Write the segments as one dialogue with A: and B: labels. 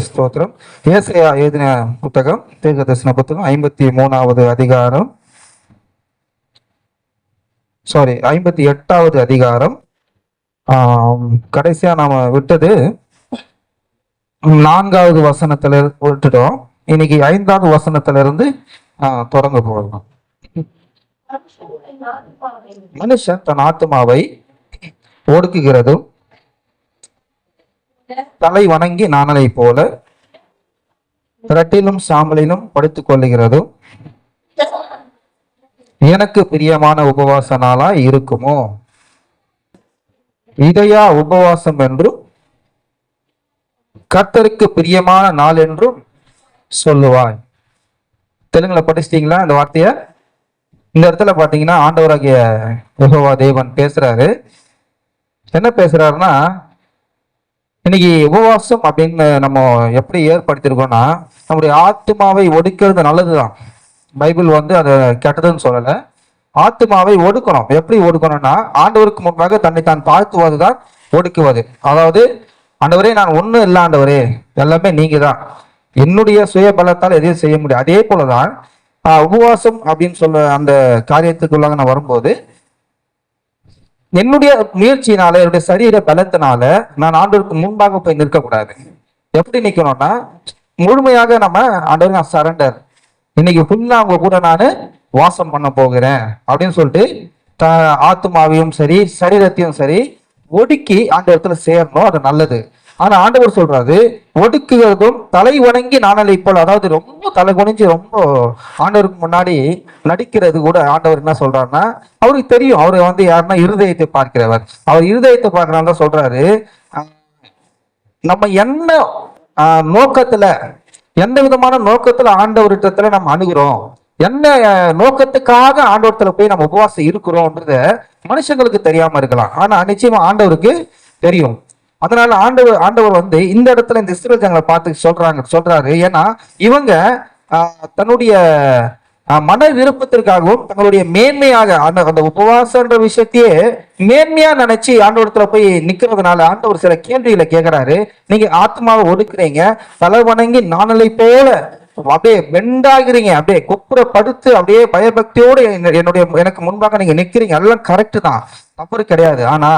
A: ஸ்தோத்திரம் ஏசையா எழுதின புத்தகம் தீர்க்க தரிசன புத்தகம் ஐம்பத்தி மூணாவது அதிகாரம் சாரி ஐம்பத்தி எட்டாவது அதிகாரம் கடைசியா நாம விட்டது நான்காவது வசனத்துல விட்டுட்டோம் இன்னைக்கு ஐந்தாவது வசனத்துல இருந்து தொடங்க போகலாம் மனுஷன் தன் ஆத்மாவை ஒடுக்குகிறதும் தலை வணங்கி நாணலை போல இரட்டிலும் சாம்பலிலும் படுத்துக் கொள்ளுகிறதும் எனக்கு பிரியமான உபவாச நாளா இருக்குமோ? இதையா உபவாசம் என்றும் கர்த்தருக்கு பிரியமான நாள் என்றும் சொல்லுவாய். தெலுங்குல படிச்சிட்டீங்களா இந்த வார்த்தைய? இந்த இடத்துல பாத்தீங்கன்னா ஆண்டவராகிய யகோவா தேவன் பேசுறாரு. என்ன பேசுறாருன்னா இன்னைக்கு உபவாசம் அப்படின்னு நம்ம எப்படி ஏற்படுத்தியிருக்கோம்னா நம்முடைய ஆத்மாவை ஒடுக்கிறது நல்லதுதான். பைபிள் வந்து அதை கெட்டதுன்னு சொல்லலை. ஆத்மாவை ஒடுக்கணும். எப்படி ஒடுக்கணும்னா ஆண்டவருக்கு முன்பாக தன்னை தான் பார்த்துவது தான் ஒடுக்குவது. அதாவது ஆண்டவரே நான் ஒன்றும் இல்லை ஆண்டவரே. எல்லாமே நீங்க தான் என்னுடைய சுய பலத்தால் எதையும் செய்ய முடியும் அதே போலதான் உபவாசம் அப்படின்னு சொல்ல அந்த காரியத்துக்குள்ளாக நான் வரும்போது என்னுடைய முயற்சியினால என்னுடைய சரீர பலத்தினால நான் ஆண்டவருக்கு முன்பாக போய் நிற்கக்கூடாது. எப்படி நிக்கணும்னா முழுமையாக நம்ம ஆண்டவர் நான் சரண்டர் இன்னைக்கு ஃபுல்லா அவங்க கூட நான் வாசம் பண்ண போகிறேன் அப்படின்னு சொல்லிட்டு த ஆத்மாவையும் சரி சரீரத்தையும் சரி ஒடுக்கி ஆண்டவரத்துல சேரணும் அது நல்லது. ஆனா ஆண்டவர் சொல்றாரு ஒடுக்குகிறதும் தலை வணங்கி நாணலை போல் அதாவது ரொம்ப தலை குனிஞ்சு ரொம்ப ஆண்டவருக்கு முன்னாடி நடிக்கிறது கூட ஆண்டவர் என்ன சொல்றாருன்னா அவருக்கு தெரியும் அவர் வந்து யாருன்னா இருதயத்தை பார்க்கிறவர். அவர் இருதயத்தை பார்க்கறனால தான் சொல்றாரு நம்ம என்ன நோக்கத்துல எந்த விதமான நோக்கத்துல ஆண்டவரிடத்துல நம்ம அணுகிறோம்? என்ன நோக்கத்துக்காக ஆண்டவரத்துல போய் நம்ம உபவாசம் இருக்கிறோம்ன்றத மனுஷங்களுக்கு தெரியாம இருக்கலாம். ஆனா நிச்சயமா ஆண்டவருக்கு தெரியும். அதனால ஆண்டவர் ஆண்டவர் வந்து இந்த இடத்துல இந்த இஸ்ரேல் ஜனங்களை பார்த்து சொல்றாங்க சொல்றாரு. ஏன்னா இவங்க தன்னுடைய மன விருப்பத்திற்காகவும் தங்களுடைய மேன்மையாக அந்த அந்த உபவாசன்ற விஷயத்தையே மேன்மையா நினைச்சு ஆண்டவரத்துல போய் நிக்கிறதுனால ஆண்டவர் சில கேள்விகளை கேட்கிறாரு நீங்க ஆத்மாவை ஒடுக்குறீங்க தலை வணங்கி நானலை போல அப்படியே வெண்டாகிறீங்க அப்படியே குப்புற படுத்து அப்படியே பயபக்தியோடு என்ன- என்னுடைய எனக்கு முன்பாக நீங்க நிக்கிறீங்க. எல்லாம் கரெக்ட் தான். தப்பு கிடையாது. ஆனா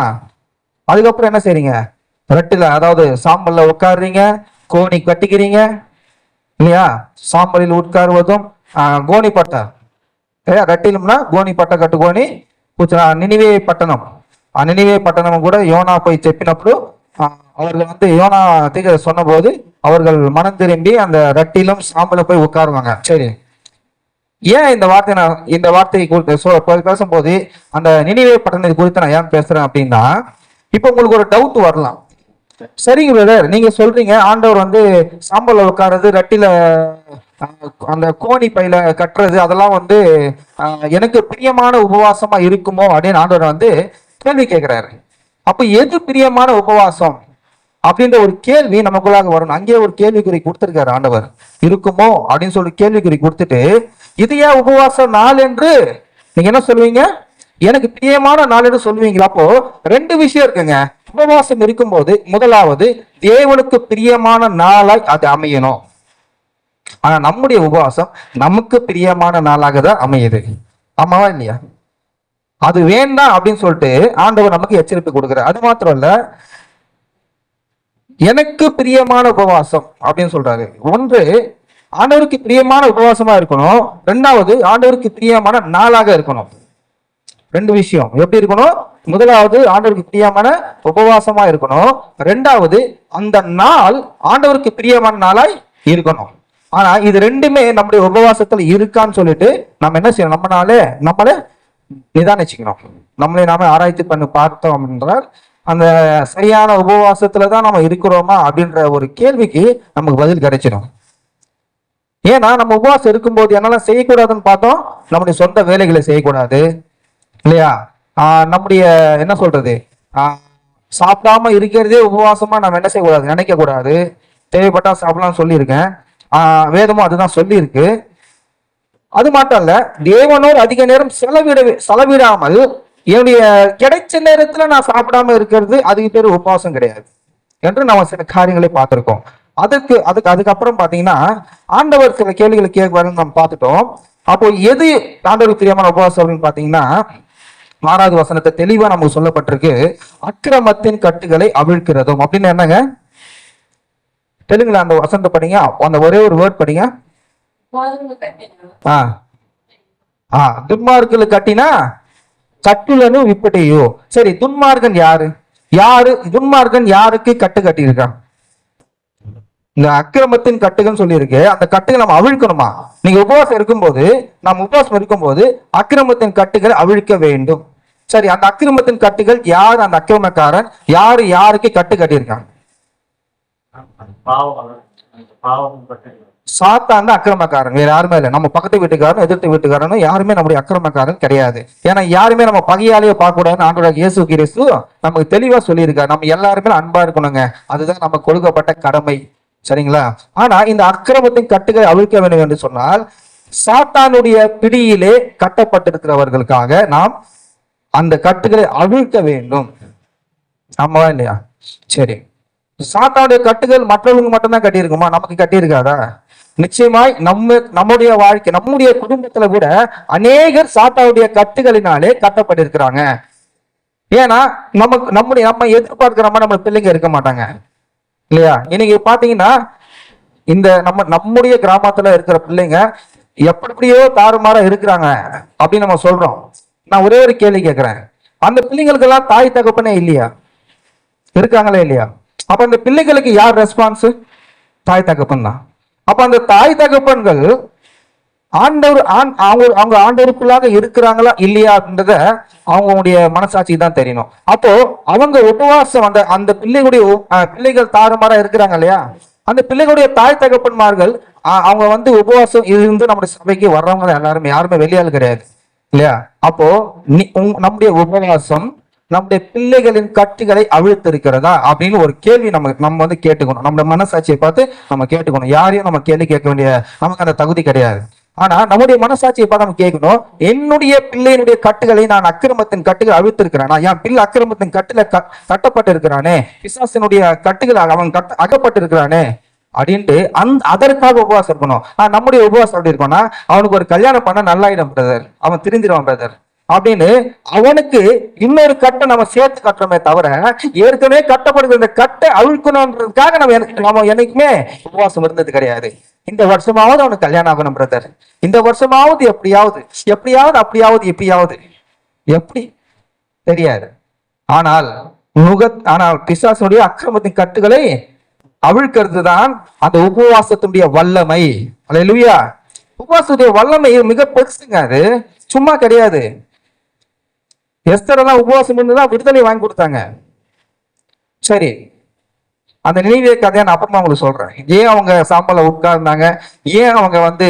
A: அதுக்கப்புறம் என்ன செய்றீங்க? ரெட்டில் அதாவது சாம்பல்ல உட்காடுறீங்க கோணி கட்டிக்கிறீங்க இல்லையா? சாம்பலில் உட்காருவதும் கோணி பட்டை. இல்லையா ரெட்டிலும்னா கோணி பட்டை கట్టుకొని కూర్చున్న நினைவே பட்டணம். நினைவே నినివే கூட யோனா போய் చెప్పినప్పుడు அவர்கள் வந்து யோனா யோனாத்துக்கு சொன்னபோது அவர்கள் மனம் திரும்பி அந்த ரட்டிலும் சாம்பலும் போய் உட்காருவாங்க. சரி. ஏன் இந்த வார்த்தை நான் இந்த வார்த்தையை குறித்து பேசும்போது அந்த நினைவே பட்டணத்தை குறித்து நான் ஏன் பேசுறேன் அப்படின்னா இப்போ உங்களுக்கு ஒரு டவுட் வரலாம். சரிங்க பிரதர் நீங்க சொல்றீங்க. ஆண்டவர் வந்து சாம்பல்ல உட்கார்றது ரட்டில அந்த கோணி பையில கட்டுறது அதெல்லாம் வந்து எனக்கு பிரியமான உபவாசமா இருக்குமோ அப்படின்னு ஆண்டவர் வந்து கேள்வி கேட்கிறாரு. அப்ப எது பிரியமான உபவாசம் அப்படின்ற ஒரு கேள்வி நமக்குள்ளாக வரணும் அங்கேயே ஒரு கேள்விக்குறி கொடுத்திருக்காரு ஆண்டவர். இருக்குமோ அப்படின்னு சொல்லி கேள்விக்குறி கொடுத்துட்டு இது ஏன் உபவாச நாள் என்று நீங்க என்ன சொல்லுவீங்க? எனக்கு பிரியமான நாள் என்று சொல்லுவீங்களா? அப்போ ரெண்டு விஷயம் இருக்குங்க. உபவாசம் இருக்கும்போது முதலாவது தேவனுக்கு பிரியமான நாளாய் அது அமையணும். ஆனா நம்முடைய உபவாசம் நமக்கு பிரியமான நாளாக தான் அமையுது. ஆமாவா இல்லையா? அது வேண்டாம் அப்படின்னு சொல்லிட்டு ஆண்டவர் நமக்கு எச்சரிப்பு கொடுக்குறார். அது மாத்திரம் இல்ல எனக்கு பிரியமான உபவாசம் அப்படின்னு சொல்றாரு. ஒன்று ஆண்டவருக்கு பிரியமான உபவாசமா இருக்கணும். ரெண்டாவது ஆண்டவருக்கு பிரியமான நாளாக இருக்கணும். ரெண்டு விஷயம். எப்படி இருக்கணும்? முதலாவது ஆண்டவருக்கு பிரியமான உபவாசமா இருக்கணும். ரெண்டாவது அந்த நாள் ஆண்டவருக்கு பிரியமான நாளாய் இருக்கணும். ஆனா இது ரெண்டுமே நம்முடைய உபவாசத்துல இருக்கான்னு சொல்லிட்டு நம்ம என்ன செய்யணும்? நம்மனாலே நம்மளே நிதானிச்சுக்கணும். நம்மளே நாம ஆராய்ச்சி பண்ணி பார்த்தோம் என்றால் அந்த சரியான உபவாசத்துல தான் நம்ம இருக்கிறோமா அப்படின்ற ஒரு கேள்விக்கு நமக்கு பதில் கிடைச்சிடும் ஏன்னா நம்ம உபவாசம் இருக்கும்போது என்னெல்லாம் செய்யக்கூடாதுன்னு பார்த்தோம்? நம்முடைய சொந்த வேலைகளை செய்யக்கூடாது. இல்லையா? நம்முடைய என்ன சொல்றது? சாப்பிடாம இருக்கிறதே உபவாசமா நம்ம என்ன செய்யக்கூடாது? நினைக்க கூடாது தேவைப்பட்டா சாப்பிடலாம் சொல்லியிருக்கேன். வேதமும் அதுதான் சொல்லியிருக்கு. அது மட்டும் இல்ல தேவனோர் அதிக நேரம் செலவிட செலவிடாமல் என்னுடைய கிடைச்ச நேரத்துல நான் சாப்பிடாம இருக்கிறது அதுக்கு பேர் உபவாசம் கிடையாது என்று நம்ம சில காரியங்களை பார்த்திருக்கோம். அதுக்கு அதுக்கு அதுக்கப்புறம் பாத்தீங்கன்னா ஆண்டவர் சில கேள்விகளை கேட்குவாருன்னு நம்ம பார்த்துட்டோம். அப்போ எது ஆண்டவருக்கு தெரியாம உபவாசம் அப்படின்னு பாத்தீங்கன்னா ஆறாவது வசனத்தை தெளிவா நமக்கு சொல்லப்பட்டிருக்கு. அக்கிரமத்தின் கட்டுகளை அவிழ்க்கிறதும். அப்படின்னு என்னங்க? தெலுங்குல அந்த வசந்த படிங்க. அந்த ஒரே ஒரு வேர்ட் படிங்க. ஆ. ஆ துன்மார்க்கில் கட்டினா கட்டுலனு விப்பட்டையோ. சரி துன்மார்க்கன் யாரு? யாரு? துன்மார்க்கன் யாருக்கு கட்டு கட்டியிருக்கான் இந்த அக்கிரமத்தின் கட்டுகள் சொல்லியிருக்கு. அந்த கட்டுகள் நம்ம அவிழ்க்கணுமா? நீங்க உபவாசம் இருக்கும்போது நாம் உபவாசம் இருக்கும்போது அக்கிரமத்தின் கட்டுகளை அவிழ்க்க வேண்டும். சரி அந்த அக்கிரமத்தின் கட்டுகள் யார்? அந்த அக்கிரமக்காரன் யாரு? யாருக்கு கட்டு
B: கட்டியிருக்காங்க அந்த
A: சாத்தான் தான் அக்கிரமக்காரன். வேற யாருமே இல்லை. நம்ம பக்கத்து வீட்டுக்காரன் எதிர்த்து வீட்டுக்காரனும் யாருமே நம்முடைய அக்கிரமக்காரன் கிடையாது. ஏன்னா யாருமே நம்ம பகையாலேயே பார்க்க கூடாதுன்னு ஆண்டவராக இயேசு கிரேசு நமக்கு தெளிவா சொல்லியிருக்காரு. நம்ம எல்லாருமே அன்பா இருக்கணுங்க. அதுதான் நம்ம கொடுக்கப்பட்ட கடமை. சரிங்களா? ஆனா இந்த அக்கிரமத்தின் கட்டுகளை அவிழ்க்க வேண்டும் என்று சொன்னால் சாத்தானுடைய பிடியிலே கட்டப்பட்டிருக்கிறவர்களுக்காக நாம் அந்த கட்டுகளை அவிழ்க்க வேண்டும். ஆமாவா இல்லையா? சரி. சாத்தானுடைய கட்டுகள் மற்றவங்க மட்டும்தான் கட்டியிருக்குமா? நமக்கு கட்டியிருக்காதா? நிச்சயமாய் நம்ம நம்முடைய வாழ்க்கை நம்முடைய குடும்பத்துல கூட அநேகர் சாத்தாவுடைய கட்டுகளினாலே கட்டப்பட்டிருக்கிறாங்க. ஏன்னா நமக்கு நம்முடைய நம்ம எதிர்பார்க்கிற மாதிரி நம்ம பிள்ளைங்க இருக்க மாட்டாங்க. இல்லையா? இன்னைக்கு பாத்தீங்கன்னா இந்த நம்ம நம்முடைய கிராமத்துல இருக்கிற பிள்ளைங்க எப்படி எப்படியோ தாறுமாறா இருக்கிறாங்க அப்படின்னு நம்ம சொல்றோம். நான் ஒரே ஒரு கேள்வி கேட்குறேன் அந்த பிள்ளைங்களுக்கெல்லாம் தாய் தகப்பனே இல்லையா? இருக்காங்களே இல்லையா? அப்போ அந்த பிள்ளைகளுக்கு யார் ரெஸ்பான்ஸு தாய் தகப்பன் தான். அப்போ அந்த தாய் தகப்பன்கள் ஆண்டவர் ஆண்- அவங்க அவங்க ஆண்டவருக்குள்ளாக இருக்கிறாங்களா இல்லையான்றத அவங்களுடைய மனசாட்சி தான் தெரியணும். அப்போ அவங்க உபவாசம் அந்த அந்த பிள்ளைகளுடைய பிள்ளைகள் தாறுமாறா இருக்கிறாங்க இல்லையா? அந்த பிள்ளைகளுடைய தாய் தகப்பன்மார்கள் அவங்க வந்து உபவாசம் இருந்து நம்முடைய சபைக்கு வர்றவங்க தான் எல்லாருமே யாருமே வெளியாள் கிடையாது. இல்லையா? அப்போ நம்முடைய உபவாசம் நம்முடைய பிள்ளைகளின் கட்டுகளை அவிழ்த்திருக்கிறதா அப்படின்னு ஒரு கேள்வி நம்ம நம்ம வந்து கேட்டுக்கணும். நம்ம மனசாட்சியை பார்த்து நம்ம கேட்டுக்கணும். யாரையும் நம்ம கேள்வி கேட்க வேண்டிய நமக்கு அந்த தகுதி கிடையாது. ஆனா நம்முடைய மனசாட்சியை பார்த்து நம்ம கேட்கணும் என்னுடைய பிள்ளையினுடைய கட்டுகளை நான் அக்கிரமத்தின் கட்டுகள் அவிழ்த்திருக்கிறேன். என் பிள்ளை அக்கிரமத்தின் கட்டுல க- கட்டப்பட்டு இருக்கிறானே பிசாசினுடைய கட்டுகள் அவன் கட்ட அகப்பட்டு இருக்கிறானே அப்படின்ட்டு அந் அதற்காக உபவாசம் இருக்கணும். ஆனா நம்முடைய உபவாசம் எப்படி இருக்கும்னா அவனுக்கு ஒரு கல்யாணம் பண்ண நல்லாயிடும் பிரதர் அவன் திருந்திடுவான் பிரதர் அப்படின்னு அவனுக்கு இன்னொரு கட்டை நம்ம சேர்த்து கட்டுறோமே தவிர ஏற்கனவே கட்டப்படுகிற இந்த கட்டை அழுக்கணுன்றதுக்காக நம்ம எனக்கு- நம்ம என்னைக்குமே உபவாசம் இருந்தது கிடையாது. இந்த வருஷமாவது அவனுக்கு கல்யாணம் ஆகணும் பிரதர் இந்த வருஷமாவது எப்படியாவது எப்படியாவது அப்படியாவது எப்படியாவது எப்படி? தெரியாது. ஆனால் முக ஆனால் பிசாசனுடைய அக்கிரமத்தின் கட்டுகளை அவிழ்க்கிறது தான் அந்த உபவாசத்தினுடைய வல்லமை. அல்லேலூயா. உபவாசத்துடைய வல்லமை மிக பெருசுங்க அது. சும்மா கிடையாது. எஸ்தரெல்லாம் உபவாசம் இருந்துதான் விடுதலை வாங்கி கொடுத்தாங்க. சரி. அந்த நினைவே கதையை நான் அப்புறமா உங்களுக்கு சொல்றேன். ஏன் அவங்க சாம்பல உட்கார்ந்தாங்க? ஏன் அவங்க வந்து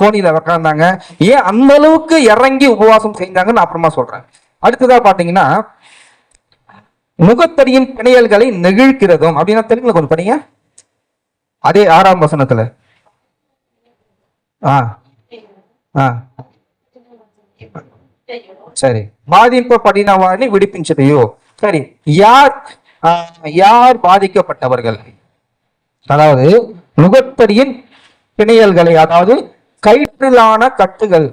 A: கோணியில உட்கார்ந்தாங்க ஏன் அந்த அளவுக்கு இறங்கி உபவாசம் செஞ்சாங்கன்னு நான் அப்புறமா சொல்றேன். அடுத்ததா பாத்தீங்கன்னா முகத்தடியின் பிணையல்களை நெகிழ்க்கிறதும் அப்படின்னா தெலுங்குல கொஞ்சம் படிங்க அதே ஆறாம் வசனத்துல ஆ ஆ சரி பாதிக்கப்படின వారిని విడిపించదయో சரி யார் ஆ, யார் பாதிக்கப்பட்டவர்கள் அதாவது முகத்தடியின் பிணையல்களை அதாவது கயிற்றிலான கட்டுகள்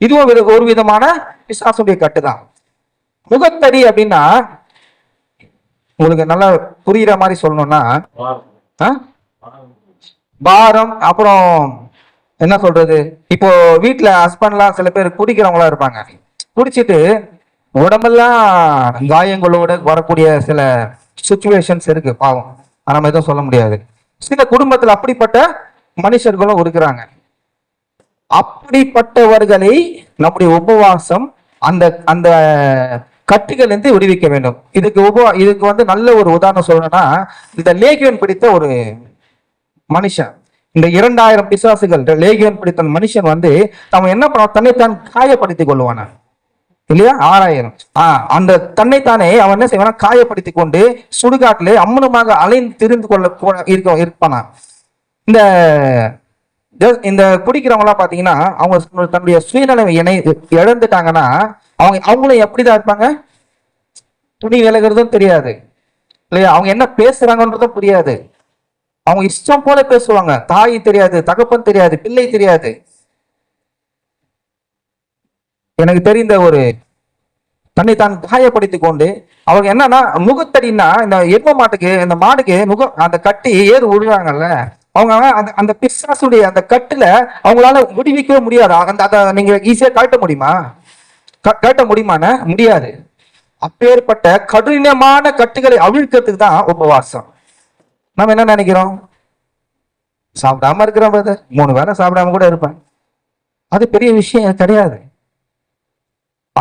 A: இதுவும் ஒரு- ஒரு விதமான பிசாசுடைய கட்டுதான் முகத்தடி அப்படின்னா உங்களுக்கு நல்லா புரியுற மாதிரி சொல்லணும்னா பாரம் அப்புறம் என்ன சொல்றது? இப்போ வீட்டுல ஹஸ்பண்ட்லாம் சில பேர் குடிக்கிறவங்களா இருப்பாங்க. குடிச்சிட்டு உடம்பெல்லாம் காயங்களோட வரக்கூடிய சில சுச்சுவேஷன்ஸ் இருக்கு பாவம். நம்ம எதுவும் சொல்ல முடியாது. சில குடும்பத்துல அப்படிப்பட்ட மனுஷர்களும் இருக்கிறாங்க. அப்படிப்பட்டவர்களை நம்முடைய உபவாசம் அந்த அந்த கட்டுகள் இருந்து விடுவிக்க வேண்டும். இதுக்கு உப இதுக்கு வந்து நல்ல ஒரு உதாரணம் சொல்லணும்னா இந்த லேகியன் பிடித்த ஒரு மனுஷன் இந்த இரண்டாயிரம் பிசாசுகள் லேகியன் பிடித்த மனுஷன் வந்து அவன் என்ன பண்ண தன்னைத்தான் காயப்படுத்திக் கொள்வானா. இல்லையா? ஆறாயிரம். ஆஹ் அந்த தன்னைத்தானே அவன் என்ன செய்வானா? காயப்படுத்தி கொண்டு சுடுகாட்டிலே அம்மனமாக அலைந்து திரிந்து கொள்ள இருக்க இருப்பானா? இந்த இந்த குடிக்கிறவங்களாம் பாத்தீங்கன்னா அவங்க தன்னுடைய சுயநலம் இணை இழந்துட்டாங்கன்னா அவங்க அவங்களும் எப்படிதான் இருப்பாங்க? துணி விலகிறதும் தெரியாது. இல்லையா? அவங்க என்ன பேசுறாங்கன்றதும் புரியாது. அவங்க இஷ்டம் போல பேசுவாங்க. தாய் தெரியாது தகப்பன் தெரியாது பிள்ளை தெரியாது. எனக்கு தெரிந்த ஒரு தன்னை தான் காயப்படுத்திக் கொண்டு அவங்க என்னன்னா முகத்தடின்னா இந்த எரும மாட்டுக்கு இந்த மாடுக்கு முகம் அந்த கட்டி ஏறு விடுறாங்கல்ல அவங்க அந்த அந்த பிசாசுடைய அந்த கட்டுல அவங்களால விடுவிக்கவே முடியாது. அந்த அதை நீங்க ஈஸியா காட்ட முடியுமா? கட்ட முடியுமான முடியாது. அப்பேற்பட்ட கடினமான கட்டுகளை அவிழ்க்கிறதுக்கு தான் உபவாசம். நம்ம என்ன நினைக்கிறோம்? சாப்பிடாம இருக்கிறோம் பிரதர் மூணு வேலை சாப்பிடாம கூட இருப்பேன். அது பெரிய விஷயம் கிடையாது.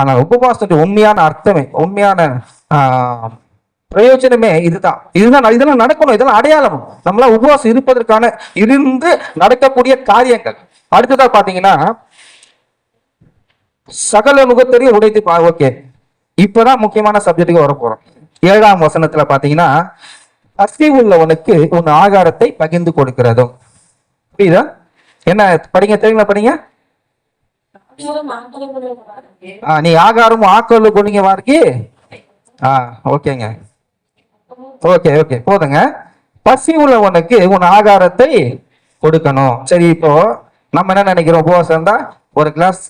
A: ஆனால் உபவாசத்துடைய உண்மையான அர்த்தமே உண்மையான பிரயோஜனமே இதுதான். இதுதான் இதெல்லாம் நடக்கணும் இதெல்லாம் அடையாளம். நம்மளாம் உபவாசம் இருப்பதற்கான இருந்து நடக்கக்கூடிய காரியங்கள். அடுத்ததா பாத்தீங்கன்னா சகல முகத்தரையும் உடைத்து பா ஓகே. இப்பதான் முக்கியமான சப்ஜெக்ட்டுக்கு வர போறோம் ஏழாம் வசனத்துல பாத்தீங்கன்னா பசி உள்ளவனுக்கு உன் ஆகாரத்தை பகிர்ந்து கொடுக்கிறதும். புரியுதா? என்ன படிங்க தெரியுங்களா படிங்க. ஆ, நீ ஆகாரம் ஆக்கல் கொண்டீங்க வார்க்கி ஆ ஓகேங்க. ஓகே ஓகே போதுங்க. பசி உள்ளவனுக்கு உன் ஆகாரத்தை கொடுக்கணும். சரி இப்போ நம்ம என்ன நினைக்கிறோம்? உபவாசம் தான் ஒரு கிளாஸ்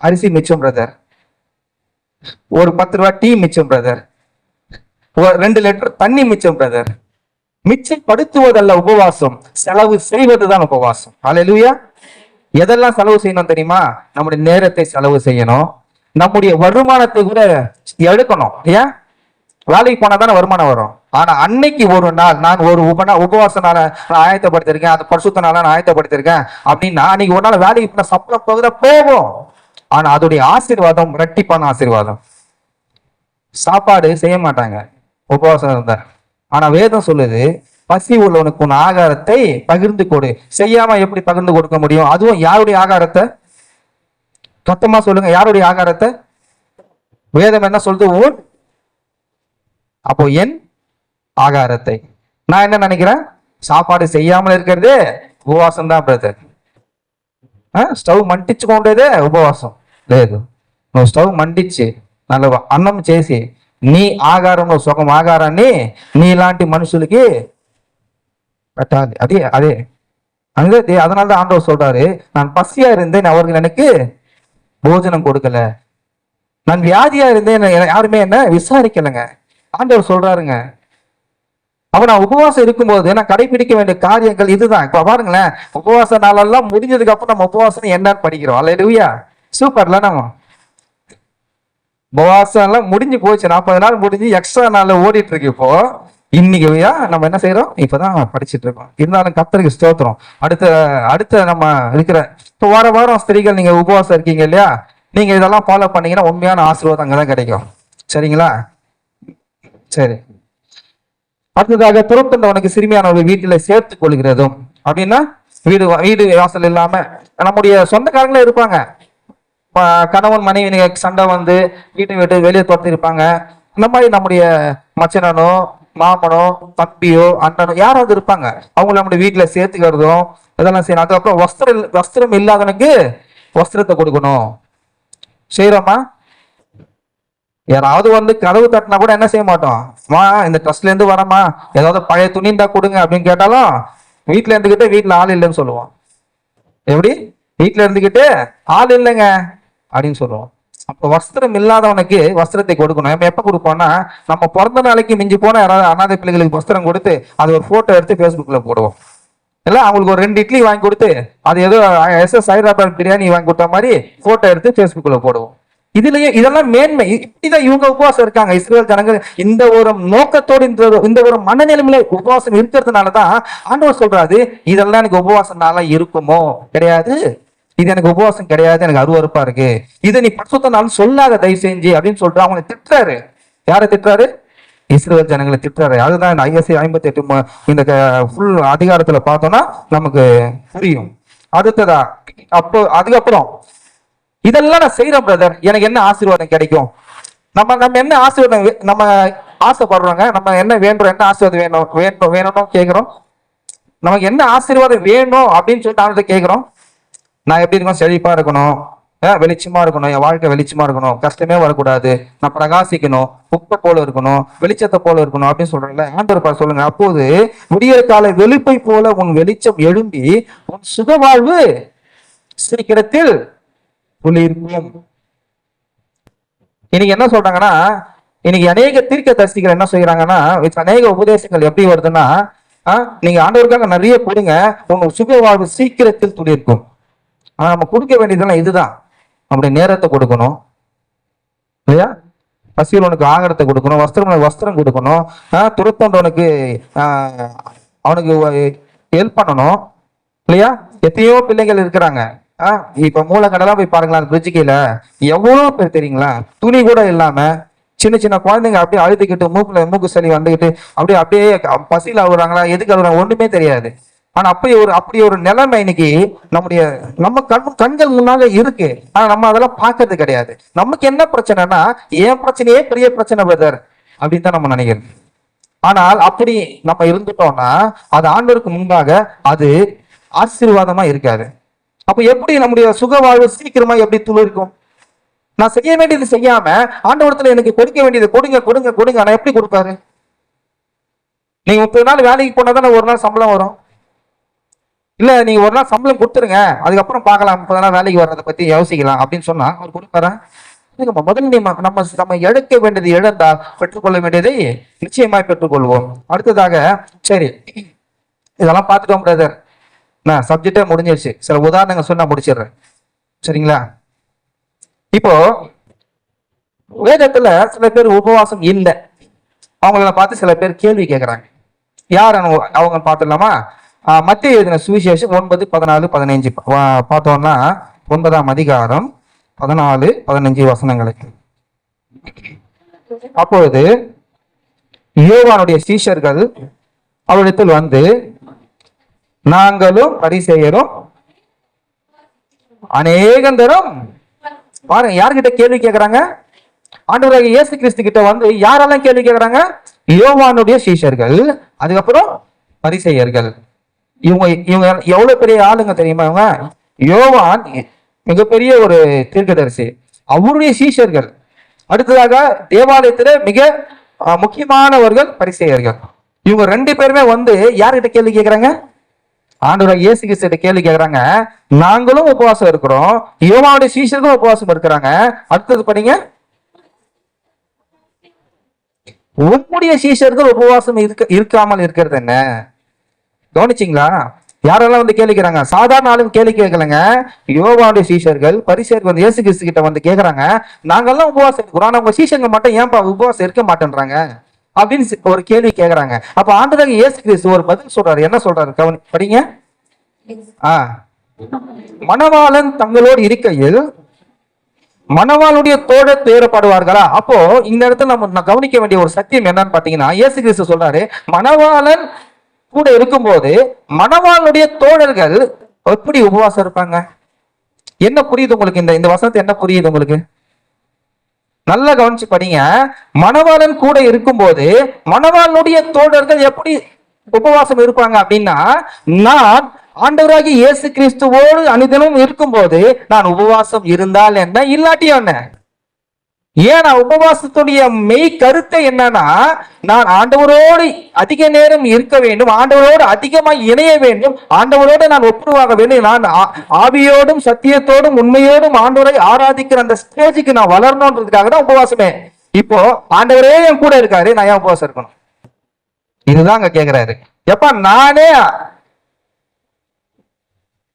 A: அரிசி மிச்சம் பிரதர் ஒரு பத்து ரூபா டீ மிச்சம் பிரதர் ஒரு ரெண்டு லிட்டர் தண்ணி மிச்சம் பிரதர் மிச்சப்படுத்துவதல்ல உபவாசம். செலவு செய்வதுதான் உபவாசம். ஹalleluya எதெல்லாம் செலவு செய்யணும் தெரியுமா? நம்முடைய நேரத்தை செலவு செய்யணும். நம்முடைய வருமானத்தை கூட எடுக்கணும். ஏன்? வேலைக்கு போனா தானே வருமானம் வரும். ஆனா அன்னைக்கு ஒரு நாள் நான் ஒரு உபனா உபவாச நாள நான் ஆயத்தப்படுத்திருக்கேன். அந்த பரிசுத்த நாள நான் ஆயத்தப்படுத்திருக்கேன். அப்படின்னா அன்னைக்கு ஒரு நாள் வேலைக்கு போன சம்பளம் போகுதா போகும். ஆனா அதோடைய ஆசீர்வாதம் ரட்டிப்பான ஆசீர்வாதம். சாப்பாடு செய்ய மாட்டாங்க. உபவாசம் இருந்தா. ஆனா வேதம் சொல்லுது பசி உள்ளவனுக்கு உன் ஆகாரத்தை பகிர்ந்து கொடு. செய்யாம எப்படி பகிர்ந்து கொடுக்க முடியும்? அதுவும் யாருடைய ஆகாரத்தை? சத்தமா சொல்லுங்க யாருடைய ஆகாரத்தை? வேதம் என்ன சொல்லுது? உன் அப்போ என் ஆகாரத்தை. நான் என்ன நினைக்கிறேன்? சாப்பாடு செய்யாமல் இருக்கிறது உபவாசம் தான் பிரதர் ஸ்டவ் மட்டிச்சு கொண்டதே உபவாசம். లేదు నువ్వు స్టవ్ మంటించి నల్ల అన్నం చేసి నీ ఆగారంలో సగం ఆగారాన్ని నీలాంటి మనుషులకి పెట్టాలి అదే అదే அங்கே தே- அதனால தான் ஆண்டவர் சொல்றாரு நான் பசியா இருந்தேன் அவர்கள் எனக்கு போஜனம் கொடுக்கல நான் வியாதியா இருந்தேன் என்னை யாருமே என்ன விசாரிக்கலைங்க ஆண்டவர் சொல்றாருங்க அப்ப நான் உபவாசம் இருக்கும்போது நான் கடைபிடிக்க வேண்டிய காரியங்கள் இதுதான் இப்ப பாருங்களேன் உபவாச நாளெல்லாம் முடிஞ்சதுக்கு அப்புறம் நம்ம உபவாசம் என்னன்னு படிக்கிறோம் அல்ல சூப்பர்ல நம்ம. உபவாசம் எல்லாம் முடிஞ்சு போச்சு. நாற்பது நாள் முடிஞ்சு எக்ஸ்ட்ரா நாளில் ஓடிட்டு இருக்கு இப்போ. இன்னைக்கு ஐயா நம்ம என்ன செய்யறோம் இப்பதான் படிச்சுட்டு இருக்கோம் இருந்தாலும் கத்தருக்கு ஸ்தோத்திரம். அடுத்த அடுத்த நம்ம இருக்கிற இப்போ வார வாரம் ஸ்திரீகள் நீங்க உபவாசம் இருக்கீங்க இல்லையா? நீங்க இதெல்லாம் ஃபாலோ பண்ணீங்கன்னா உண்மையான ஆசீர்வாதம் அங்கதான் கிடைக்கும். சரிங்களா? சரி. அடுத்ததாக துரத்துண்டவனுக்கு சிறுமியானவர்கள் வீட்டில் சேர்த்துக் கொள்கிறதும். அப்படின்னா வீடு வா- வீடு வாசல் இல்லாம நம்முடைய சொந்தக்காரங்களே இருப்பாங்க. கணவன் மனைவி சண்டை வந்து வீட்டை விட்டு வெளியே துரத்தி இந்த மாதிரி நம்முடைய மச்சனனோ மாமனோ தம்பியோ அண்ணனோ யாராவது இருப்பாங்க. அவங்கள நம்முடைய வீட்டில் சேர்த்துக்கிறதும் இதெல்லாம் செய்யணும். அதுக்கப்புறம் வஸ்திரம் வஸ்திரம் இல்லாதவனுக்கு வஸ்திரத்தை கொடுக்கணும். செய்யறோமா யாராவது வந்து கதவு தட்டினா கூட என்ன செய்ய மாட்டோம். மா இந்த ட்ரஸ்ட்ல இருந்து வரமா? ஏதாவது பழைய துணி இருந்தா கொடுங்க அப்படின்னு கேட்டாலும் வீட்டுல இருந்துகிட்டு வீட்டுல ஆள் இல்லைன்னு சொல்லுவோம். எப்படி? வீட்டுல இருந்துகிட்டு ஆள் இல்லைங்க. அப்படின்னு சொல்லுவோம் அப்போ வஸ்திரம் இல்லாதவனுக்கு வஸ்திரத்தை கொடுக்கணும். நம்ம எப்போ கொடுப்போம்னா நம்ம பிறந்த நாளைக்கு மிஞ்சி போன யாராவது அனாதை பிள்ளைகளுக்கு வஸ்திரம் கொடுத்து அது ஒரு ஃபோட்டோ எடுத்து ஃபேஸ்புக்கில் போடுவோம். இல்லை அவங்களுக்கு ஒரு ரெண்டு இட்லி வாங்கி கொடுத்து அது ஏதோ எஸ் எஸ் ஹைதராபாத் பிரியாணி வாங்கி கொடுத்த மாதிரி ஃபோட்டோ எடுத்து ஃபேஸ்புக்கில் போடுவோம். இதுலயே இதெல்லாம் மேன்மை. இப்படிதான் இவங்க உபவாசம் இருக்காங்க. இஸ்ரேல் ஜனங்கள் இந்த ஒரு நோக்கத்தோடு இந்த இந்த ஒரு மனநிலைமையில உபவாசம் இருக்கிறதுனாலதான் ஆண்டவர் சொல்றாரு இதெல்லாம் எனக்கு உபவாசம் நாளா இருக்குமோ? கிடையாது. இது எனக்கு உபவாசம் கிடையாது எனக்கு அருவறுப்பா இருக்கு. இதை நீ பரிசுத்த நாள் சொல்லாத தயவு செஞ்சு அப்படின்னு சொல்ற அவங்களை திட்டுறாரு. யாரை திட்டுறாரு? இஸ்ரேல் ஜனங்களை திட்டுறாரு. அதுதான் இந்த ஐஎஸ்சி ஐம்பத்தி எட்டு இந்த ஃபுல் அதிகாரத்துல பார்த்தோம்னா நமக்கு புரியும். அடுத்ததா அப்போ அதுக்கப்புறம் இதெல்லாம் நான் செய்யறேன் பிரதர் எனக்கு என்ன ஆசீர்வாதம் கிடைக்கும்? நம்ம நம்ம என்ன ஆசீர்வாதம் வே- நம்ம ஆசைப்படுறோங்க? நம்ம என்ன வேண்டுறோம்? என்ன ஆசீர்வாதம் வேணும்? வேணும் வேணும்னு கேட்கிறோம் நமக்கு என்ன ஆசீர்வாதம் வேணும் அப்படின்னு சொல்லிட்டு அவன்கிட்ட கேட்கிறோம் நான் எப்படி இருக்கணும்? செழிப்பா இருக்கணும். வெளிச்சமா இருக்கணும். என் வாழ்க்கை வெளிச்சமா இருக்கணும். கஷ்டமே வரக்கூடாது. நான் பிரகாசிக்கணும். குப்பை போல இருக்கணும். வெளிச்சத்தை போல இருக்கணும் அப்படின்னு சொல்றேன்ல. ஆண்டவர் சொல்லுங்க. அப்போது விடியற் கால வெளிப்பை போல உன் வெளிச்சம் எழும்பி உன் சுகவாழ்வு சீக்கிரத்தில் குளிர்க்கும். இன்னைக்கு என்ன சொல்றாங்கன்னா இன்னைக்கு அநேக தீர்க்க தரிசிகள் என்ன செய்யறாங்கன்னா அநேக உபதேசங்கள் எப்படி வருதுன்னா ஆ, நீங்க ஆண்டவருக்காக நிறைய கொடுங்க. உன் சுக வாழ்வு சீக்கிரத்தில் துளிர்க்கும். ஆனால் நம்ம கொடுக்க வேண்டியதெல்லாம் இதுதான். நம்முடைய நேரத்தை கொடுக்கணும். இல்லையா? பசியில் உனக்கு ஆகாரத்தை கொடுக்கணும் வஸ்திரம் வஸ்திரம் கொடுக்கணும். ஆ, துரத்தொண்டவனுக்கு அவனுக்கு ஹெல்ப் பண்ணணும். இல்லையா? எத்தனையோ பிள்ளைகள் இருக்கிறாங்க. ஆ, இப்ப மூலக்கடலாம் போய் பாருங்களேன் பிரிட்ஜு கீழே. எவ்வளோ பேர் தெரியுங்களா? துணி கூட இல்லாம சின்ன சின்ன குழந்தைங்க அப்படியே அழுதுகிட்டு மூக்குல மூக்கு சளி வந்துகிட்டு அப்படியே அப்படியே பசியில் அழுகுறாங்களா? எதுக்கு அழுகுறாங்க? ஒண்ணுமே தெரியாது. ஆனா அப்படி ஒரு அப்படி ஒரு நிலைமை இன்னைக்கு நம்முடைய நம்ம கண் கண்கள் முன்னால இருக்கு. ஆனா நம்ம அதெல்லாம் பார்க்கறது கிடையாது. நமக்கு என்ன பிரச்சனைனா என் பிரச்சனையே பெரிய பிரச்சனை பிரதர் அப்படின்னு தான் நம்ம நினைக்கிறோம். ஆனால் அப்படி நம்ம இருந்துட்டோம்னா அது ஆண்டவருக்கு முன்பாக அது ஆசீர்வாதமா இருக்காது. அப்ப எப்படி நம்முடைய சுக வாழ்வு சீக்கிரமா எப்படி துளிர்க்கும்? நான் செய்ய வேண்டியது செய்யாம ஆண்டவரத்துல எனக்கு கொடுக்க வேண்டியது கொடுங்க கொடுங்க கொடுங்க. நான் எப்படி கொடுப்பாரு? நீங்க முப்பது நாள் வேலைக்கு போனா தானே ஒரு நாள் சம்பளம் வரும். இல்ல நீங்க ஒரு நாள் சம்பளம் கொடுத்துருங்க. அதுக்கப்புறம் பார்க்கலாம். முப்பது நாள் வேலைக்கு வர்றதை பத்தி யோசிக்கலாம். அப்படின்னு சொன்னா அவர் கொடுப்பாரா? நம்ம முதல்ல நீ நம்ம நம்ம எடுக்க வேண்டியது இழந்தால் பெற்றுக்கொள்ள வேண்டியதை நிச்சயமாய் பெற்றுக்கொள்வோம். அடுத்ததாக சரி இதெல்லாம் பார்த்துட்டோம் பிரதர் நான் சப்ஜெக்டே முடிஞ்சிருச்சு. சில உதாரணங்கள் சொன்னா முடிச்சிடுறேன். சரிங்களா? இப்போ வேதத்துல சில பேர் உபவாசம் இல்லை. அவங்கள பார்த்து சில பேர் கேள்வி கேட்குறாங்க யார் அவங்க- அவங்க பார்த்துடலாமா? மத்திய எழுதின சுவிசேஷம் ஒன்பது பதினாலு பதினைஞ்சு. பா- பார்த்தோம்னா ஒன்பதாம் அதிகாரம் பதினாலு பதினஞ்சு வசனங்களுக்கு அப்பொழுது யோவானுடைய சீஷர்கள் அவரிடத்தில் வந்து நாங்களும் பரிசெயரும் அநேகந்தரும் பாருங்க யார்கிட்ட கேள்வி கேட்கிறாங்க ஆண்டவராக இயேசு கிறிஸ்து கிட்ட வந்து யாரெல்லாம் கேள்வி கேட்கிறாங்க யோவானுடைய சீஷர்கள் அதுக்கப்புறம் பரிசெயர்கள். இவங்க இவங்க எவ்வளவு பெரிய ஆளுங்க தெரியுமா இவங்க? யோவான் மிகப்பெரிய ஒரு தீர்க்கதரிசி. அவருடைய சீஷர்கள். அடுத்ததாக தேவாலயத்துல மிக முக்கியமானவர்கள் பரிசெயர்கள். இவங்க ரெண்டு பேருமே வந்து யார்கிட்ட கேள்வி கேட்கிறாங்க ஆண்டவர் இயேசு கிறிஸ்து கேள்வி கேட்கிறாங்க நாங்களும் உபவாசம் இருக்கிறோம். யோவாவுடைய சீஷர்களும் உபவாசம் இருக்கிறாங்க. அடுத்தது படிங்க. உம்முடைய சீஷர்கள் உபவாசம் இருக்க இருக்காமல் இருக்கிறது என்ன? கவனிச்சிங்களா? யாரெல்லாம் வந்து கேள்வி சாதாரண ஆளும் கேள்வி கேட்கலங்க யோகாவுடைய சீஷர்கள் பரிசேருக்கு வந்து இயேசு கிறிஸ்து கிட்ட வந்து கேட்கறாங்க நாங்கெல்லாம் உபவாசம் இருக்கிறோம் ஆனா உங்க சீஷங்க மட்டும் ஏன்பா உபவாசம் இருக்க மாட்டேன்றாங்க? அப்படின்னு ஒரு கேள்வி கேட்கறாங்க அப்ப ஆண்டுதாக இயேசு கிறிஸ்து ஒரு பதில் சொல்றாரு. என்ன சொல்றாரு? கவனி படிங்க. ஆ. மணவாளன் தங்களோடு இருக்கையில் மணவாளுடைய தோழ துயரப்படுவார்களா அப்போ இந்த இடத்துல நம்ம கவனிக்க வேண்டிய ஒரு சத்தியம் என்னன்னு பாத்தீங்கன்னா இயேசு கிறிஸ்து சொல்றாரு மணவாளன் கூட இருக்கும்போது மணவாளுடைய தோழர்கள் எப்படி உபவாசம் இருப்பாங்க? என்ன புரியுது உங்களுக்கு இந்த இந்த வசனத்தை என்ன புரியுது உங்களுக்கு? நல்லா கவனிச்சு படிங்க. மணவாளன் கூட இருக்கும்போது மணவாளனுடைய தோழர்கள் எப்படி உபவாசம் இருப்பாங்க அப்படின்னா நான் ஆண்டவராகி இயேசு கிறிஸ்துவோடு அனுதினம் இருக்கும்போது நான் உபவாசம் இருந்தால் என்ன? இல்லாட்டியும் என்ன? ஏன் நான் உபவாசத்துடைய மெய் கருத்தை என்னன்னா நான் ஆண்டவரோடு அதிக நேரம் இருக்க வேண்டும் ஆண்டவரோடு அதிகமாக இணைய வேண்டும் ஆண்டவரோடு நான் ஒப்புருவாக வேண்டும். நான் ஆ- ஆவியோடும் சத்தியத்தோடும் உண்மையோடும் ஆண்டவரை ஆராதிக்கிற அந்த ஸ்டேஜுக்கு நான் வளரணுன்றதுக்காக தான் உபவாசமே. இப்போ ஆண்டவரே என் கூட இருக்காரு நான் ஏன் உபவாசம் இருக்கணும்? இதுதான் அங்க கேக்குறாரு. எப்ப நானே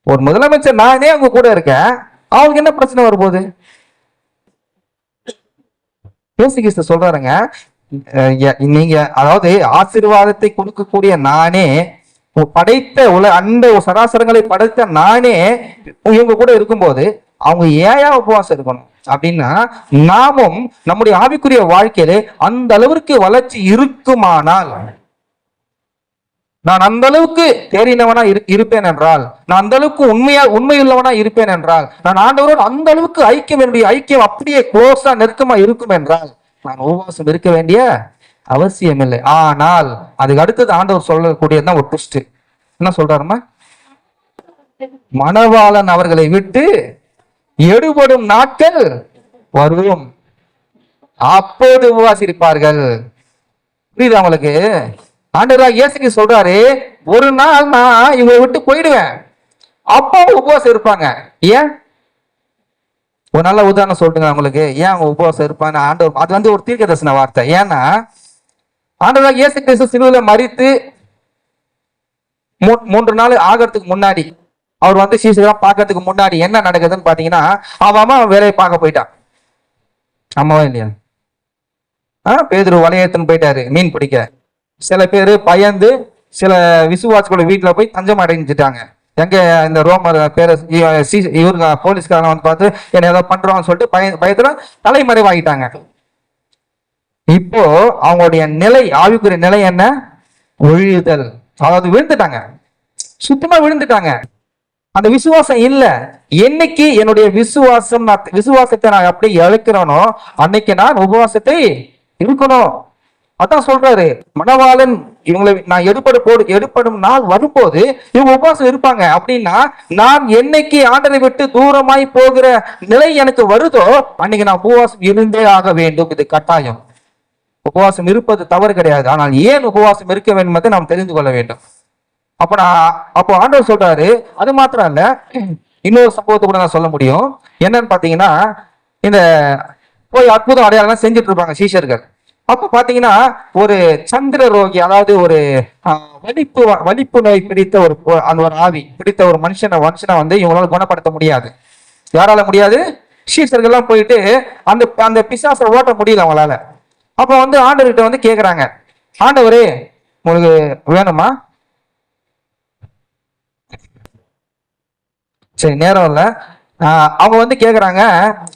A: ஒரு முதலமைச்சர் நானே அவங்க கூட இருக்கேன். அவங்களுக்கு என்ன பிரச்சனை வரும்போது இயேசு கிறிஸ்து சொல்றாருங்க நீங்க அதாவது ஆசீர்வாதத்தை கொடுக்கக்கூடிய நானே படைத்த உல அந்த சராசரங்களை படைத்த நானே இவங்க கூட இருக்கும்போது அவங்க ஏயா உபவாசம் இருக்கணும்? அப்படின்னா நாமும் நம்முடைய ஆவிக்குரிய வாழ்க்கையிலே அந்த அளவிற்கு வளர்ச்சி இருக்குமானால் நான் அந்த அளவுக்கு தேறினவனா இருப்பேன் என்றால் நான் அந்த அளவுக்கு உண்மையா உண்மையுள்ளவனா இருப்பேன் என்றால் நான் ஆண்டவரோடு அந்த அளவுக்கு ஐக்கியம் என்னுடைய ஐக்கியம் அப்படியே க்ளோஸா நெருக்கமா இருக்கும் என்றால் நான் உபவாசம் இருக்க வேண்டிய அவசியம் இல்லை. ஆனால் அதுக்கு அடுத்தது ஆண்டவர் சொல்லக்கூடியதுதான் ஒரு ட்விஸ்ட் என்ன சொல்றாருமா மணவாளன் அவர்களை விட்டு எடுபடும் நாட்கள் வரும் அப்போது உபவாசிருப்பார்கள் புரியுதா உங்களுக்கு? ஆண்டவராக இயேசுக்கு சொல்றாரு ஒரு நாள் நான் இவங்களை விட்டு போயிடுவேன். அப்போ உபவாசம் இருப்பாங்க. ஏன்? ஒரு நல்ல உதாரணம் சொல்லிட்டுங்க உங்களுக்கு. ஏன் அவங்க உபவாசம் இருப்பாங்க? ஆண்டவர் அது வந்து ஒரு தீர்க்க தரிசன வார்த்தை. ஏன்னா ஆண்டவராக இயேசு கிறிஸ்து சிலுவையில மறித்து மூ- மூன்று நாள் ஆகிறதுக்கு முன்னாடி அவர் வந்து சீசரெல்லாம் பார்க்கறதுக்கு முன்னாடி என்ன நடக்குதுன்னு பாத்தீங்கன்னா அவன் அம்மா வேலையை பார்க்க போயிட்டான். அம்மாவா இல்லையா? ஆ பேதுரு வலையத்துன்னு போயிட்டாரு மீன் பிடிக்க. சில பேர் பயந்து சில விசுவாசிகளோட வீட்டில் போய் தஞ்சம் அடைஞ்சிட்டாங்க. எங்க இந்த ரோமர் பேர இவரு போலீஸ்காரங்க வந்து பார்த்து என்ன ஏதோ பண்றோம்னு சொல்லிட்டு பய பயத்துல தலைமறைவாகிட்டாங்க இப்போ அவங்களுடைய நிலை ஆவிக்குரிய நிலை என்ன? ஒழிதல் அதாவது விழுந்துட்டாங்க. சுத்தமா விழுந்துட்டாங்க. அந்த விசுவாசம் இல்ல. என்னைக்கு என்னுடைய விசுவாசம் நான் விசுவாசத்தை நான் அப்படியே இழக்கிறேனோ அன்னைக்கு நான் உபவாசத்தை இருக்கணும். அதான் சொல்றாரு மணவாளன் இவங்களை நான் எடுப்பட போடு எடுப்படும் நாள் வரும்போது இவங்க உபவாசம் இருப்பாங்க. அப்படின்னா நான் என்னைக்கு ஆண்டரை விட்டு தூரமாய் போகிற நிலை எனக்கு வருதோ அன்னைக்கு நான் உபவாசம் இருந்தே ஆக வேண்டும். இது கட்டாயம். உபவாசம் இருப்பது தவறு கிடையாது. ஆனால் ஏன் உபவாசம் இருக்க வேண்டும் என்பதை நாம் தெரிந்து கொள்ள வேண்டும். அப்ப நான் அப்போ ஆண்டவர் சொல்றாரு அது மாத்திரம் இல்ல இன்னொரு சம்பவத்தை கூட நான் சொல்ல முடியும். என்னன்னு பாத்தீங்கன்னா இந்த போய் அற்புதம் அடையாளம் செஞ்சுட்டு இருப்பாங்க சீஷர்கள். அப்ப பாத்தீங்கன்னா ஒரு சந்திர ரோகி அதாவது ஒரு வலிப்பு வலிப்பு நோய் பிடித்த ஒரு ஒரு- அந்த ஒரு ஆவி பிடித்த ஒரு மனுஷனை மனுஷனை வந்து இவங்களால குணப்படுத்த முடியாது. யாரால முடியாது? சீசர்கள்லாம் போயிட்டு அந்த அந்த பிசாசை ஓட்ட முடியல அவங்களால. அப்ப வந்து ஆண்டவர்கிட்ட வந்து கேக்குறாங்க. ஆண்டவரே உங்களுக்கு வேணுமா? சரி நேரம் இல்லை. அவங்க வந்து கேக்குறாங்க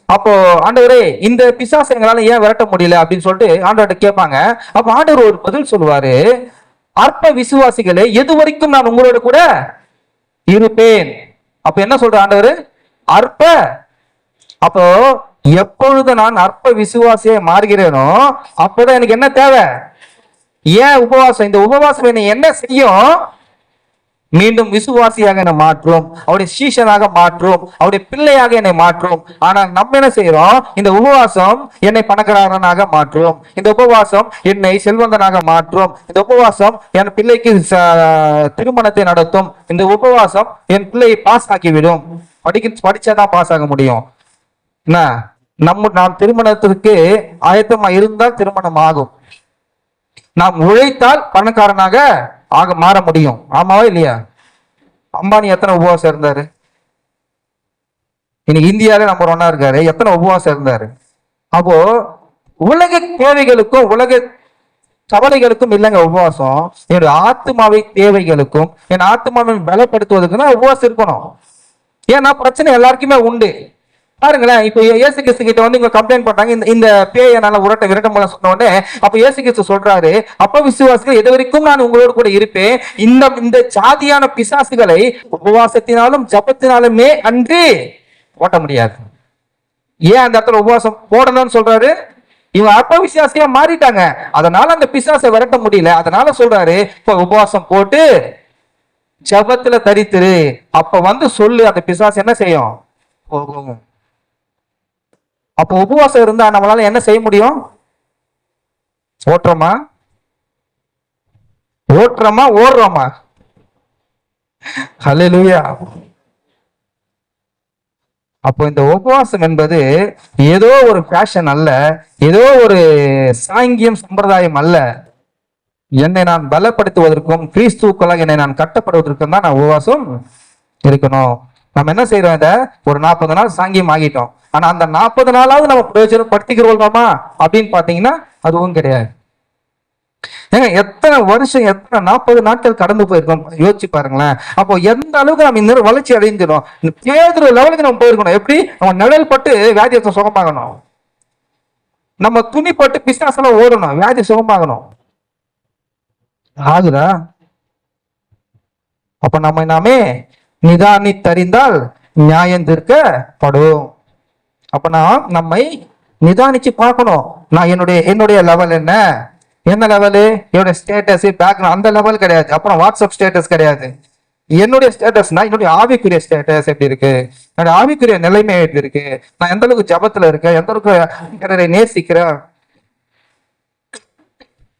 A: அப்போ ஆண்டவரே இந்த பிசாஸ் எங்களால ஏன் விரட்ட முடியல அப்படின்னு சொல்லிட்டு ஆண்டவர்கிட்ட கேட்பாங்க. அப்ப ஆண்டவர் ஒரு பதில் சொல்லுவாரு அற்ப விசுவாசிகளே எது வரைக்கும் நான் உங்களோட கூட இருப்பேன்? அப்ப என்ன சொல்ற ஆண்டவர்? அற்ப. அப்போ எப்பொழுது நான் அற்ப விசுவாசியை மாறுகிறேனோ அப்போதான் எனக்கு என்ன தேவை? ஏன் உபவாசம்? இந்த உபவாசம் என்னை என்ன செய்யும்? மீண்டும் விசுவாசியாக என்னை மாற்றும் அவருடைய சீஷனாக மாற்றும் அவருடைய பிள்ளையாக என்னை மாற்றும். ஆனால் நம்ம என்ன செய்யறோம் இந்த உபவாசம் என்னை பணக்காரனாக மாற்றும். இந்த உபவாசம் என்னை செல்வந்தனாக மாற்றும். இந்த உபவாசம் என் பிள்ளைக்கு ச- திருமணத்தை நடத்தும். இந்த உபவாசம் என் பிள்ளையை பாஸ் ஆக்கிவிடும். படிக்க படிச்சாதான் பாஸ் ஆக முடியும். என்ன? நம்ம நாம் திருமணத்திற்கு ஆயத்தமா இருந்தால் திருமணம் ஆகும் நாம் உழைத்தால் பணக்காரனாக ஆக மாற முடியும். ஆமாவா இல்லையா? அம்பானி எத்தனை உபவாசம் இருந்தாரு? இன்னைக்கு இந்தியாவில நம்பர் ஒன்னா இருக்காரு. எத்தனை உபவாசம் இருந்தாரு? அப்போ உலக தேவைகளுக்கும் உலக கவலைகளுக்கும் இல்லைங்க உபவாசம். என்னுடைய ஆத்மாவை தேவைகளுக்கும் என் ஆத்மாவை பலப்படுத்துவதற்கு தான் உபவாசம் இருக்கணும். ஏன்னா பிரச்சனை எல்லாருக்குமே உண்டு. பாருங்களேன் இப்போ இயேசு கிறிஸ்து கிட்ட வந்து இவங்க கம்ப்ளைண்ட் பண்றாங்க. இந்த இந்த பேயை என்னால உரட்ட விரட்ட மூலம் சொன்ன உடனே அப்ப இயேசு கிறிஸ்து சொல்றாரு அப்ப விசுவாசிகள் எது வரைக்கும் நான் உங்களோடு கூட இருப்பேன். இந்த இந்த சாதியான பிசாசுகளை உபவாசத்தினாலும் ஜபத்தினாலுமே அன்றி ஓட்ட முடியாது. ஏன் அந்த இடத்துல உபவாசம் போடணும்னு சொல்றாரு? இவங்க அப்ப விசுவாசியா மாறிட்டாங்க. அதனால அந்த பிசாசை விரட்ட முடியல. அதனால சொல்றாரு இப்ப உபவாசம் போட்டு ஜபத்துல தரித்துரு. அப்ப வந்து சொல்லு அந்த பிசாசு என்ன செய்யும்? போகும். அப்போ உபவாசம் இருந்தா நம்மளால என்ன செய்ய முடியும்? ஓட்டுறோமா? ஓட்டுறோமா? ஓடுறோமா? ஹalleluya. அப்போ இந்த உபவாசம் என்பது ஏதோ ஒரு ஃபேஷன் அல்ல ஏதோ ஒரு சாங்கியம் சம்பிரதாயம் அல்ல. என்னை நான் பலப்படுத்துவதற்கும் கிறிஸ்துக்களாக என்னை நான் கட்டப்படுவதற்கும் தான் நான் உபவாசம் இருக்கணும். நம்ம என்ன செய்யறோம் இதை? ஒரு நாற்பது நாள் சாங்கியம் ஆகிட்டோம். ஆனா அந்த நாற்பது நாளாவது நம்ம பிரயோஜனம் படுத்திக்கிறோமாமா அப்படின்னு பாத்தீங்கன்னா அதுவும் கிடையாது. ஏங்க எத்தனை வருஷம் எத்தனை நாற்பது நாட்கள் கடந்து போயிருக்கோம்? யோசிச்சு பாருங்களேன். அப்போ எந்த அளவுக்கு நம்ம இந்த வளர்ச்சி அடைஞ்சிடும் இந்த பேதுரு லெவலுக்கு நம்ம போயிருக்கணும். எப்படி? நம்ம நிழல் பட்டு வியாதியத்தை சுகமாகணும். நம்ம துணி பட்டு பிசினஸ் ஓடணும். வியாதி சுகமாகணும். ஆகுதா? அப்ப நம்ம நாமே நிதானித்தறிந்தால் நியாயம் தீர்க்கப்படும். அப்பனா நம்மை நிதானிச்சு பார்க்கணும். நான் என்னுடைய என்னுடைய லெவல் என்ன? என்ன லெவலு என்னுடைய ஸ்டேட்டஸ் பேக்ரவுண்ட் அந்த லெவல் கிடையாது. அப்புறம் வாட்ஸ்அப் ஸ்டேட்டஸ் கிடையாது. என்னுடைய ஸ்டேட்டஸ்னா என்னுடைய ஆவிக்குரிய ஸ்டேட்டஸ் எப்படி இருக்கு? என்னுடைய ஆவிக்குரிய நிலைமை எப்படி இருக்கு? நான் எந்த அளவுக்கு ஜபத்துல இருக்கேன்? எந்த அளவுக்கு பிறரை நேசிக்கிறேன்?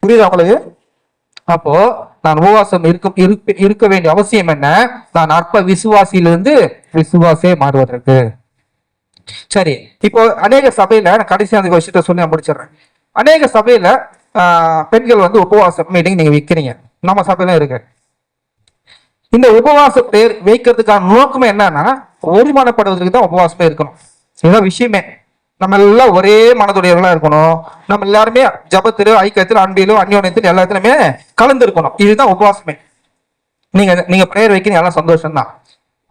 A: புரியுதா உங்களுக்கு? அப்போ நான் உபவாசம் இருக்க இருக்க இருக்க வேண்டிய அவசியம் என்ன? நான் அற்ப விசுவாசியிலிருந்து விசுவாசே மாறுவதற்கு. சரி இப்போ அநேக சபையில நான் கடைசி அந்த விஷயத்த சொல்லி நான் முடிச்சிடுறேன். அநேக சபையில பெண்கள் வந்து உபவாசம் மீட்டிங் நீங்க விற்கிறீங்க நம்ம சபையில இருக்கு. இந்த உபவாச பேர் வைக்கிறதுக்கான நோக்கமே என்னன்னா ஒருமானப்படுவதற்கு தான் உபவாசமே இருக்கணும். இதுதான் விஷயமே. நம்ம எல்லாம் ஒரே மனதுடையவர்களா இருக்கணும். நம்ம எல்லாருமே ஜபத்திலோ ஐக்கியத்திலும் அன்பிலும் அந்யோன்யத்திலும் எல்லாத்துலயுமே கலந்து இருக்கணும். இதுதான் உபவாசமே. நீங்க நீங்க பிரேயர் வைக்கிறீங்க எல்லாம் சந்தோஷம் தான்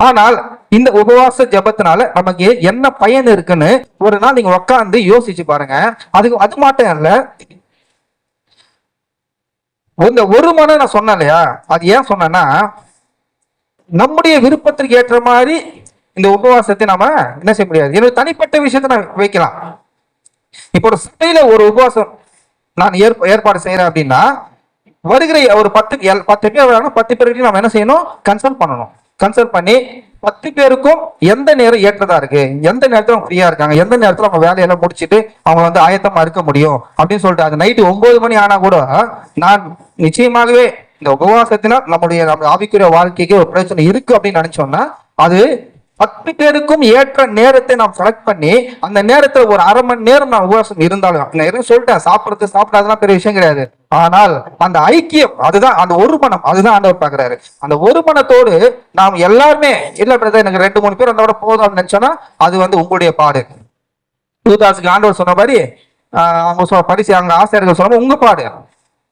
A: ஆனால் இந்த உபவாச ஜபத்தினால நமக்கு என்ன பயன் இருக்குன்னு ஒரு நாள் நீங்க உட்காந்து யோசிச்சு பாருங்க. அதுக்கு அது மட்டும் இல்ல. இந்த ஒரு மனம் நான் சொன்னேன் இல்லையா? அது ஏன் சொன்னேன்னா நம்முடைய விருப்பத்திற்கு ஏற்ற மாதிரி இந்த உபவாசத்தை நாம என்ன செய்ய முடியாது. என்னோட தனிப்பட்ட விஷயத்தை நான் வைக்கலாம். இப்போ ஒரு சபையில ஒரு உபவாசம் நான் ஏற்ப ஏற்பாடு செய்யறேன் அப்படின்னா வருகிற ஒரு பத்து பத்து பேர் வராங்க பத்து பேருக்கு நம்ம என்ன செய்யணும்? கன்சல்ட் பண்ணணும். கன்சல்ட் பண்ணி பத்து பேருக்கும் எந்த நேரம் ஏற்றதா இருக்கு? எந்த நேரத்துல அவங்க ஃப்ரீயா இருக்காங்க? எந்த நேரத்துல அவங்க வேலையெல்லாம் முடிச்சிட்டு அவங்க வந்து ஆயத்தமா இருக்க முடியும்? அப்படின்னு சொல்லிட்டு அது நைட்டு ஒன்பது மணி ஆனா கூட நான் நிச்சயமாகவே இந்த உபவாசத்தினால் நம்முடைய நம்ம ஆவிக்குரிய வாழ்க்கைக்கு ஒரு பிரச்சனை இருக்கு அப்படின்னு நினைச்சோம்னா அது பத்து பேருக்கும் ஏற்ற நேரத்தை நாம் செலக்ட் பண்ணி அந்த நேரத்துல ஒரு அரை மணி நேரம் நான் உபவாசம் இருந்தாலும் நான் எதுவும் சொல்லிட்டேன் சாப்பிடுறது சாப்பிடாதெல்லாம் பெரிய விஷயம் கிடையாது. ஆனால் அந்த ஐக்கியம் அதுதான் அந்த ஒரு மனம் அதுதான் ஆண்டவர் பாக்குறாரு அந்த ஒரு மனத்தோடு நாம் எல்லாருமே இல்ல பிரதர் எனக்கு ரெண்டு மூணு பேர் வந்தோட போதும் அப்படின்னு நினைச்சோன்னா அது வந்து உங்களுடைய பாடு. யூதாஸுக்கு ஆண்டவர் சொன்ன மாதிரி அவங்க சொ பரிசு அவங்க ஆசிரியர்கள் சொன்ன உங்க பாடு.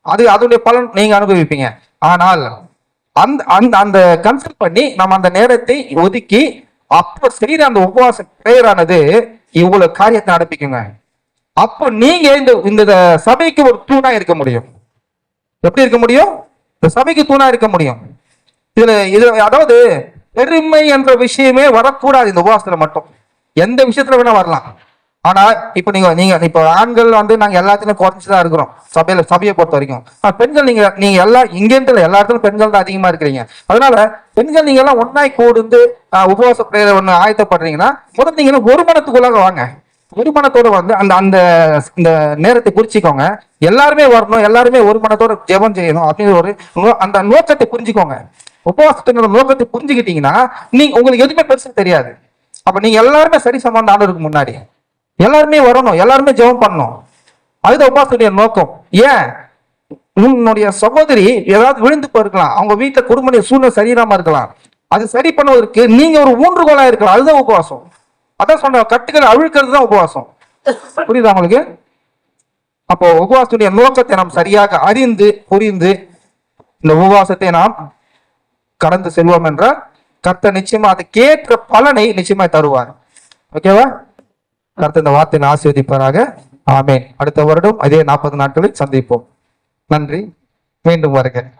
A: அது அதனுடைய பலன் நீங்க அனுபவிப்பீங்க. ஆனால் அந்த அந்த அந்த கன்சல்ட் பண்ணி நம்ம அந்த நேரத்தை ஒதுக்கி அப்ப செய்யற அந்த உபவாச பிரேயரானது இவ்வளவு காரியத்தை நடப்பிக்குங்க. அப்போ நீங்க இந்த இந்த சபைக்கு ஒரு தூணா இருக்க முடியும். எப்படி இருக்க முடியும்? இந்த சபைக்கு தூணா இருக்க முடியும். இதுல இது அதாவது பெருமை என்ற விஷயமே வரக்கூடாது இந்த உபவாசத்துல மட்டும். எந்த விஷயத்துல வேணா வரலாம். ஆனா இப்ப நீங்க நீங்க இப்ப ஆண்கள் வந்து நாங்க எல்லாத்துலயும் குறைஞ்சுதான் இருக்கிறோம். சபையில சபையை பொறுத்த வரைக்கும். பெண்கள் நீங்க நீங்க எல்லா இங்கேருந்து எல்லா இடத்துலயும் பெண்கள் தான் அதிகமா இருக்கிறீங்க. அதனால பெண்கள் நீங்க எல்லாம் ஒன்னாய் கூடுந்து உபவாச பிரேயர் ஒண்ணு ஆயத்தப்படுறீங்கன்னா முதல்ல நீங்க ஒரு மனத்துக்குள்ளாக வாங்க. ஒரு மனத்தோட வந்து அந்த அந்த இந்த நேரத்தை குறிச்சிக்கோங்க. எல்லாருமே வரணும் எல்லாருமே ஒரு மனத்தோட ஜெபம் செய்யணும் அப்படின்னு ஒரு நோ- அந்த நோக்கத்தை புரிஞ்சுக்கோங்க. உபவாசத்தினோட நோக்கத்தை புரிஞ்சுக்கிட்டீங்கன்னா நீங்க உங்களுக்கு எதுவுமே பெருசு தெரியாது. அப்ப நீங்க எல்லாருமே சரி சமாந்த முன்னாடி. எல்லாருமே வரணும் எல்லாருமே ஜெபம் பண்ணணும். அதுதான் உபாசனுடைய நோக்கம். ஏன்? உன்னுடைய சகோதரி ஏதாவது விழுந்து போயிருக்கலாம். அவங்க வீட்டில் குடும்ப சூழ்நிலை சரியில்லாம இருக்கலாம். அது சரி பண்ணுவதற்கு நீங்க ஒரு ஊன்றுகோலா இருக்கலாம். அதுதான் உபவாசம். அதான் சொன்ன கட்டுகள் அழுக்கிறது தான் உபவாசம். புரியுதா உங்களுக்கு? அப்போ உபவாசத்துடைய நோக்கத்தை நாம் சரியாக அறிந்து புரிந்து இந்த உபவாசத்தை நாம் கடந்து செல்வோம் என்றால் கர்த்தர் நிச்சயமா அதுக்கேற்ற பலனை நிச்சயமா தருவார். ஓகேவா? கருத்து இந்த வார்த்தையை ஆசீர்வதிப்பாராக. ஆமேன். அடுத்த வருடம் அதே நாற்பது நாட்களில் சந்திப்போம். நன்றி. மீண்டும் வருகிறேன்